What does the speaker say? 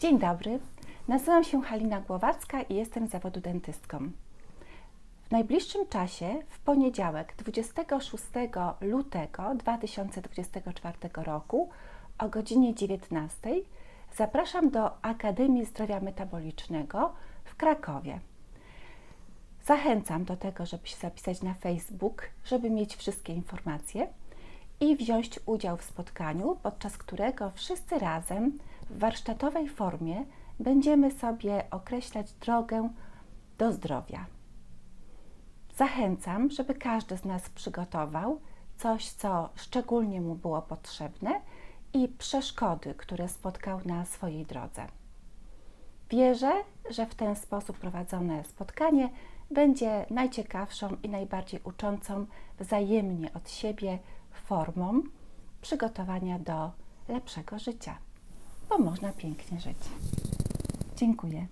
Dzień dobry, nazywam się Halina Głowacka i jestem zawodu dentystką. W najbliższym czasie, w poniedziałek 26 lutego 2024 roku o godzinie 19 zapraszam do Akademii Zdrowia Metabolicznego w Krakowie. Zachęcam do tego, żeby się zapisać na Facebook, żeby mieć wszystkie informacje i wziąć udział w spotkaniu, podczas którego wszyscy razem w warsztatowej formie będziemy sobie określać drogę do zdrowia. Zachęcam, żeby każdy z nas przygotował coś, co szczególnie mu było potrzebne i przeszkody, które spotkał na swojej drodze. Wierzę, że w ten sposób prowadzone spotkanie będzie najciekawszą i najbardziej uczącą wzajemnie od siebie formą przygotowania do lepszego życia, bo można pięknie żyć. Dziękuję.